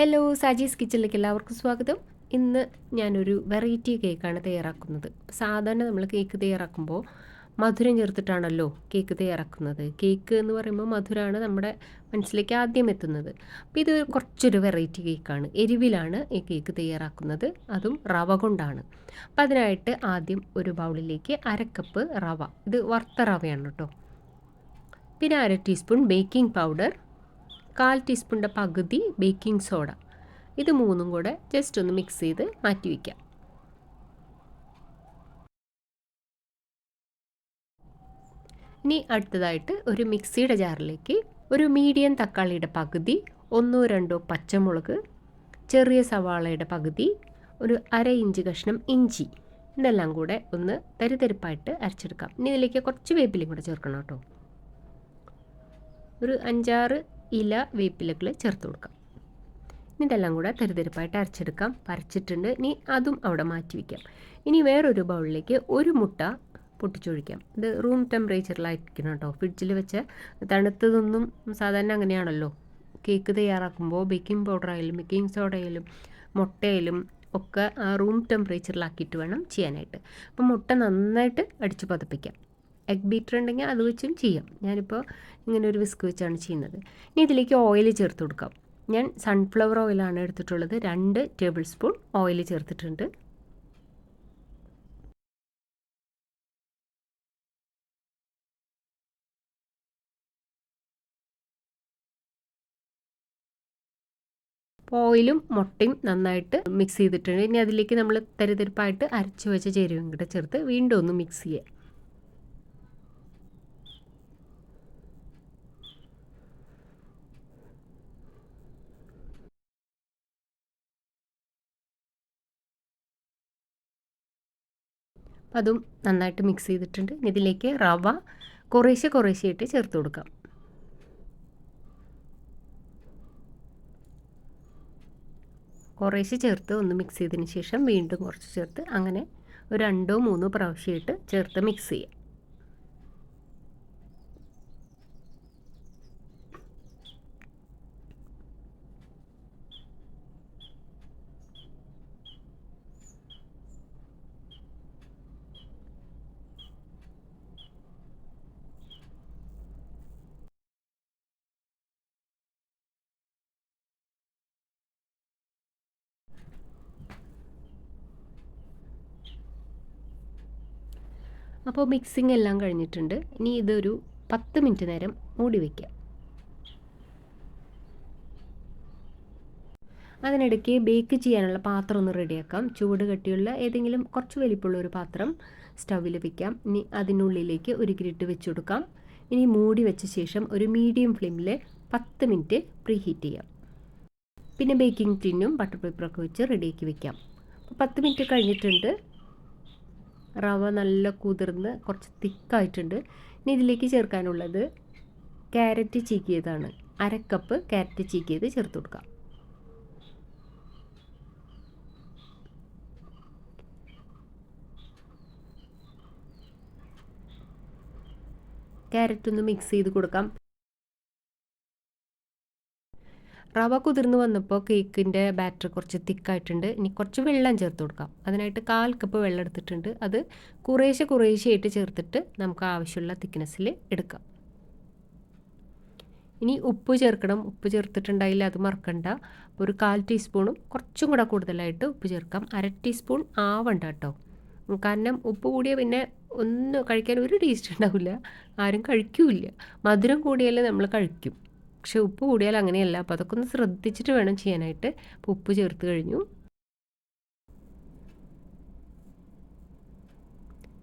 Hello Saji's കിച്ചണിലേക്ക് എല്ലാവർക്കും സ്വാഗതം. ഇന്ന് ഞാനൊരു വെറൈറ്റി കേക്കാണ് തയ്യാറാക്കുന്നത്. സാധാരണ നമ്മൾ കേക്ക് തയ്യാറാക്കുമ്പോൾ മധുരം ചേർത്തിട്ടാണല്ലോ കേക്ക് തയ്യാറാക്കുന്നത്. കേക്ക് എന്ന് പറയുമ്പോൾ മധുരമാണ് നമ്മുടെ മനസ്സിലേക്ക് ആദ്യം എത്തുന്നത്. അപ്പോൾ ഇത് കുറച്ചൊരു വെറൈറ്റി കേക്കാണ് എരിവിലാണ് ഈ കേക്ക് തയ്യാറാക്കുന്നത്. അതും റവ കൊണ്ടാണ്. അപ്പോൾ അതിനായിട്ട് ആദ്യം ഒരു ബൗളിലേക്ക് അരക്കപ്പ് റവ. ഇത് വറുത്ത റവയാണ് കേട്ടോ. പിന്നെ അര ടീസ്പൂൺ ബേക്കിംഗ് പൗഡർ കാൽ ടീസ്പൂണിന്റെ പകുതി ബേക്കിംഗ് സോഡ. ഇത് മൂന്നും കൂടെ ജസ്റ്റ് ഒന്ന് മിക്സ് ചെയ്ത് മാറ്റി വയ്ക്കാം ഇനി അടുത്തതായിട്ട് ഒരു മിക്സിയുടെ ജാറിലേക്ക് ഒരു മീഡിയം തക്കാളിയുടെ പകുതി ഒന്നോ രണ്ടോ പച്ചമുളക് ചെറിയ സവാളയുടെ പകുതി ഒരു അര ഇഞ്ച് കഷ്ണം ഇഞ്ചി ഇതെല്ലാം കൂടെ ഒന്ന് തരിതരിപ്പായിട്ട് അരച്ചെടുക്കാം. ഇനി ഇതിലേക്ക് കുറച്ച് വേപ്പിലയും കൂടെ ചേർക്കണം കേട്ടോ. ഒരു അഞ്ചാറ് ഇല വേപ്പിലകൾ ചേർത്ത് കൊടുക്കാം. ഇനി ഇതെല്ലാം കൂടെ തെരുതെരുപ്പായിട്ട് അരച്ചെടുക്കാം. പരച്ചിട്ടുണ്ട്. ഇനി അതും അവിടെ മാറ്റി വയ്ക്കാം ഇനി വേറൊരു ബൗളിലേക്ക് ഒരു മുട്ട പൊട്ടിച്ചൊഴിക്കാം. ഇത് റൂം ടെമ്പറേച്ചറിലായിരിക്കണം കേട്ടോ. ഫ്രിഡ്ജിൽ വെച്ച് തണുത്തതൊന്നും സാധാരണ അങ്ങനെയാണല്ലോ. കേക്ക് തയ്യാറാക്കുമ്പോൾ ബേക്കിംഗ് പൗഡർ ആയാലും ബേക്കിംഗ് സോഡ ആയാലും മുട്ടയായാലും ഒക്കെ ആ റൂം ടെമ്പറേച്ചറിലാക്കിയിട്ട് വേണം ചെയ്യാനായിട്ട്. അപ്പോൾ മുട്ട നന്നായിട്ട് അടിച്ച് പതപ്പിക്കാം. എഗ് ബീറ്റർ ഉണ്ടെങ്കിൽ അത് വെച്ചും ചെയ്യാം. ഞാനിപ്പോൾ ഇങ്ങനെ ഒരു വിസ്ക് വെച്ചാണ് ചെയ്യുന്നത്. ഇനി ഇതിലേക്ക് ഓയിൽ ചേർത്ത് കൊടുക്കാം. ഞാൻ സൺഫ്ലവർ ഓയിലാണ് എടുത്തിട്ടുള്ളത്. രണ്ട് ടേബിൾ സ്പൂൺ ഓയിൽ ചേർത്തിട്ടുണ്ട്. ഓയിലും മുട്ടയും നന്നായിട്ട് മിക്സ് ചെയ്തിട്ടുണ്ട്. ഇനി അതിലേക്ക് നമ്മൾ തരിതരിപ്പായിട്ട് അരച്ചു വെച്ച ചേരുവയും കൂടെ ചേർത്ത് വീണ്ടും ഒന്ന് മിക്സ് ചെയ്യുക അതും നന്നായിട്ട് മിക്സ് ചെയ്തിട്ടുണ്ട്. ഇതിലേക്ക് റവ കുറേശ്ശെ കുറേശ്ശെ ഇട്ട് ചേർത്ത് കൊടുക്കാം. കുറേശ്ശെ ചേർത്ത് ഒന്ന് മിക്സ് ചെയ്തതിന് ശേഷം വീണ്ടും കുറച്ച് ചേർത്ത് അങ്ങനെ ഒരു രണ്ടോ മൂന്നോ പ്രാവശ്യമായിട്ട് ചേർത്ത് മിക്സ് ചെയ്യാം. അപ്പോൾ മിക്സിംഗ് എല്ലാം കഴിഞ്ഞിട്ടുണ്ട്. ഇനി ഇതൊരു പത്ത് മിനിറ്റ് നേരം മൂടി വയ്ക്കാം അതിനിടയ്ക്ക് ബേക്ക് ചെയ്യാനുള്ള പാത്രം ഒന്ന് റെഡിയാക്കാം ചൂട് കട്ടിയുള്ള ഏതെങ്കിലും കുറച്ച് വലിപ്പമുള്ള ഒരു പാത്രം സ്റ്റൗവിൽ വയ്ക്കാം ഇനി അതിനുള്ളിലേക്ക് ഒരു ഗ്രിഡ് വെച്ച് കൊടുക്കാം. ഇനി മൂടി വെച്ച ശേഷം ഒരു മീഡിയം ഫ്ലെയിമിൽ പത്ത് മിനിറ്റ് പ്രീ ഹീറ്റ് ചെയ്യാം. പിന്നെ ബേക്കിംഗ് ടിന്നും ബട്ടർ പേപ്പറൊക്കെ വെച്ച് റെഡിയാക്കി വെക്കാം. പത്ത് മിനിറ്റ് കഴിഞ്ഞിട്ടുണ്ട്. റവ നല്ല കുതിർന്ന് കുറച്ച് തിക്കായിട്ടുണ്ട്. ഇനി ഇതിലേക്ക് ചേർക്കാനുള്ളത് ക്യാരറ്റ് ചീക്കിയതാണ്. കപ്പ് ക്യാരറ്റ് ചീക്കിയത് ചേർത്ത് കൊടുക്കാം. ക്യാരറ്റ് ഒന്ന് മിക്സ് ചെയ്ത് കൊടുക്കാം. റവ കുതിർന്ന് വന്നപ്പോൾ കേക്കിന്റെ ബാറ്റർ കുറച്ച് തിക്കായിട്ടുണ്ട് ഇനി കുറച്ച് വെള്ളം ചേർത്ത് കൊടുക്കാം. അതിനായിട്ട് കാൽ കപ്പ് വെള്ളം എടുത്തിട്ടുണ്ട്. അത് കുറേശ്ശെ കുറേശ്ശെയായിട്ട് ചേർത്തിട്ട് നമുക്ക് ആവശ്യമുള്ള തിക്നെസ്സിൽ എടുക്കാം. ഇനി ഉപ്പ് ചേർക്കണം. ഉപ്പ് ചേർത്തിട്ടുണ്ടായില്ല അത് മറക്കണ്ട. ഒരു കാൽ ടീസ്പൂണും കുറച്ചും കൂടെ കൂടുതലായിട്ട് ഉപ്പ് ചേർക്കാം. അര ടീസ്പൂൺ ആവണ്ട കേട്ടോ. കാരണം ഉപ്പ് കൂടിയ പിന്നെ ഒന്ന് കഴിക്കാൻ ഒരു ടേസ്റ്റ് ഉണ്ടാവില്ല. ആരും കഴിക്കൂല മധുരം കൂടിയാലേ നമ്മൾ കഴിക്കും. പക്ഷെ ഉപ്പ് കൂടിയാൽ അങ്ങനെയല്ല. അപ്പോൾ അതൊക്കെ ഒന്ന് ശ്രദ്ധിച്ചിട്ട് വേണം ചെയ്യാനായിട്ട്. അപ്പോൾ ഉപ്പ് ചേർത്ത് കഴിഞ്ഞു.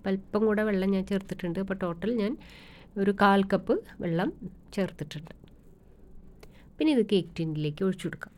അല്പം കൂടെ വെള്ളം ഞാൻ ചേർത്തിട്ടുണ്ട്. അപ്പോൾ ടോട്ടൽ ഞാൻ ഒരു കാൽ കപ്പ് വെള്ളം ചേർത്തിട്ടുണ്ട്. പിന്നെ ഇത് കേക്ക് ടിന്നിലേക്ക് ഒഴിച്ചു കൊടുക്കാം.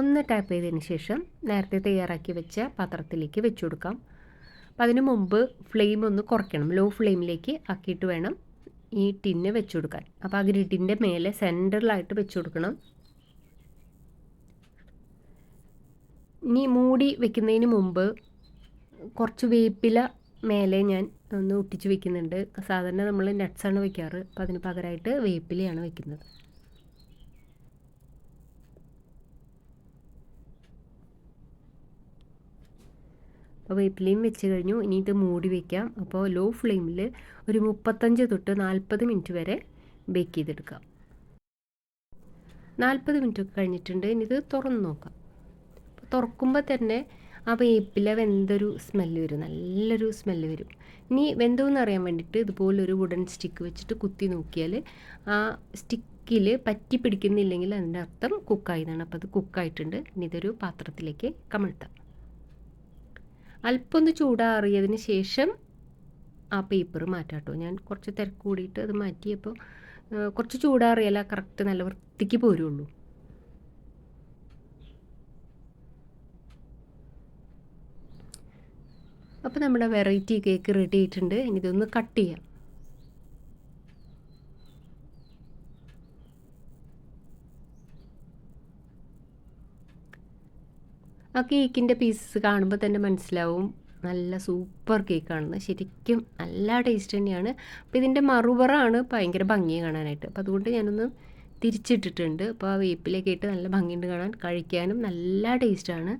ഒന്ന് ടാപ്പ് ചെയ്തതിന് ശേഷം നേരത്തെ തയ്യാറാക്കി വെച്ച പാത്രത്തിലേക്ക് വെച്ച് കൊടുക്കാം അപ്പം അതിന് മുമ്പ് ഫ്ലെയിം ഒന്ന് കുറയ്ക്കണം. ലോ ഫ്ലെയിമിലേക്ക് ആക്കിയിട്ട് വേണം ഈ ടിന്ന് വെച്ച് കൊടുക്കാൻ അപ്പോൾ ആ ഗ്രിഡിന്റെ മേലെ സെന്ററിലായിട്ട് വെച്ച് കൊടുക്കണം ഇനി മൂടി വെക്കുന്നതിന് മുമ്പ് കുറച്ച് വേപ്പില മേലെ ഞാൻ ഒന്ന് ഒട്ടിച്ച് വെക്കുന്നുണ്ട്. സാധാരണ നമ്മൾ നട്ട്സാണ് വെക്കാറ്. അപ്പോൾ അതിന് പകരമായിട്ട് വേപ്പിലയാണ് വെക്കുന്നത്. അപ്പോൾ വേപ്പിലയും വെച്ച് കഴിഞ്ഞു. ഇനി ഇത് മൂടി വയ്ക്കാം അപ്പോൾ ലോ ഫ്ലെയിമിൽ ഒരു മുപ്പത്തഞ്ച് തൊട്ട് നാൽപ്പത് മിനിറ്റ് വരെ ബേക്ക് ചെയ്തെടുക്കാം. നാൽപ്പത് മിനിറ്റ് ഒക്കെ കഴിഞ്ഞിട്ടുണ്ട്. ഇനി ഇത് തുറന്ന് നോക്കാം. അപ്പോൾ തുറക്കുമ്പോൾ തന്നെ ആ വേപ്പില വെന്തൊരു സ്മെല്ല് വരും. നല്ലൊരു സ്മെല്ല് വരും. ഇനി വെന്തോന്ന് അറിയാൻ വേണ്ടിയിട്ട് ഇതുപോലൊരു വുഡൻ സ്റ്റിക്ക് വെച്ചിട്ട് കുത്തി നോക്കിയാൽ ആ സ്റ്റിക്കിൽ പറ്റി പിടിക്കുന്നില്ലെങ്കിൽ അതിന്റെ അർത്ഥം കുക്കായതാണ് അപ്പോൾ അത് കുക്കായിട്ടുണ്ട് ഇനി ഇതൊരു പാത്രത്തിലേക്ക് കമഴ്ത്താം. അല്പം ഒന്ന് ചൂടാറിയതിന് ശേഷം ആ പേപ്പർ മാറ്റാട്ടോ. ഞാൻ കുറച്ച് തിരക്ക് കൂടിയിട്ട് അത് മാറ്റിയപ്പോൾ കുറച്ച് ചൂടാറിയല്ല കറക്റ്റ് നല്ല വൃത്തിക്ക് പോരുള്ളൂ. അപ്പോൾ നമ്മുടെ വെറൈറ്റി കേക്ക് റെഡി ആയിട്ടുണ്ട്. ഇനി ഇതൊന്ന് കട്ട് ചെയ്യാം. ആ കേക്കിന്റെ പീസസ് കാണുമ്പോൾ തന്നെ മനസ്സിലാവും. നല്ല സൂപ്പർ കേക്കാണെന്ന് ശരിക്കും നല്ല ടേസ്റ്റ് തന്നെയാണ്. അപ്പോൾ ഇതിന്റെ മറുപറാണ് ഭയങ്കര ഭംഗി കാണാനായിട്ട്. അപ്പോൾ അതുകൊണ്ട് ഞാനൊന്ന് തിരിച്ചിട്ടിട്ടുണ്ട്. അപ്പോൾ ആ വേപ്പിലേക്ക് ഇട്ട് നല്ല ഭംഗിയുണ്ട് കാണാൻ. കഴിക്കാനും നല്ല ടേസ്റ്റാണ്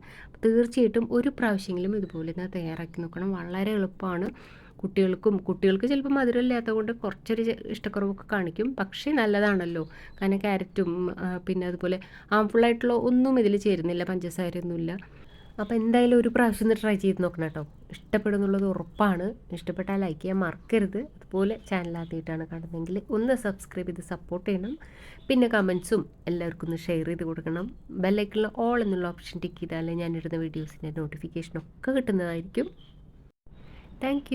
തീർച്ചയായിട്ടും ഒരു പ്രാവശ്യമെങ്കിലും ഇതുപോലെ തന്നെ തയ്യാറാക്കി നോക്കണം. വളരെ എളുപ്പമാണ്. കുട്ടികൾക്കും കുട്ടികൾക്ക് ചിലപ്പോൾ മധുരമില്ലാത്ത കൊണ്ട് കുറച്ചൊരു ഇഷ്ടക്കുറവൊക്കെ കാണിക്കും. പക്ഷേ നല്ലതാണല്ലോ. കാരണം ക്യാരറ്റും പിന്നെ അതുപോലെ ഹാംഫുള്ളായിട്ടുള്ള ഒന്നും ഇതിൽ ചേരുന്നില്ല പഞ്ചസാരയൊന്നുമില്ല. അപ്പോൾ എന്തായാലും ഒരു പ്രാവശ്യം ഒന്ന് ട്രൈ ചെയ്ത് നോക്കണം കേട്ടോ. ഇഷ്ടപ്പെടുന്നുള്ളത് ഉറപ്പാണ്. ഇഷ്ടപ്പെട്ടാൽ ലൈക്ക് ചെയ്യാൻ മറക്കരുത്. അതുപോലെ ചാനൽ ആദ്യമായിട്ടാണ് കാണുന്നതെങ്കിൽ ഒന്ന് സബ്സ്ക്രൈബ് ചെയ്ത് സപ്പോർട്ട് ചെയ്യണം. പിന്നെ കമൻസും എല്ലാവർക്കും ഒന്ന് ഷെയർ ചെയ്ത് കൊടുക്കണം. ബെല്ലൈക്കുള്ള ഓൾ എന്നുള്ള ഓപ്ഷൻ ടിക്ക് ചെയ്താലേ ഞാനിടുന്ന വീഡിയോസിന്റെ നോട്ടിഫിക്കേഷനൊക്കെ കിട്ടുന്നതായിരിക്കും. താങ്ക്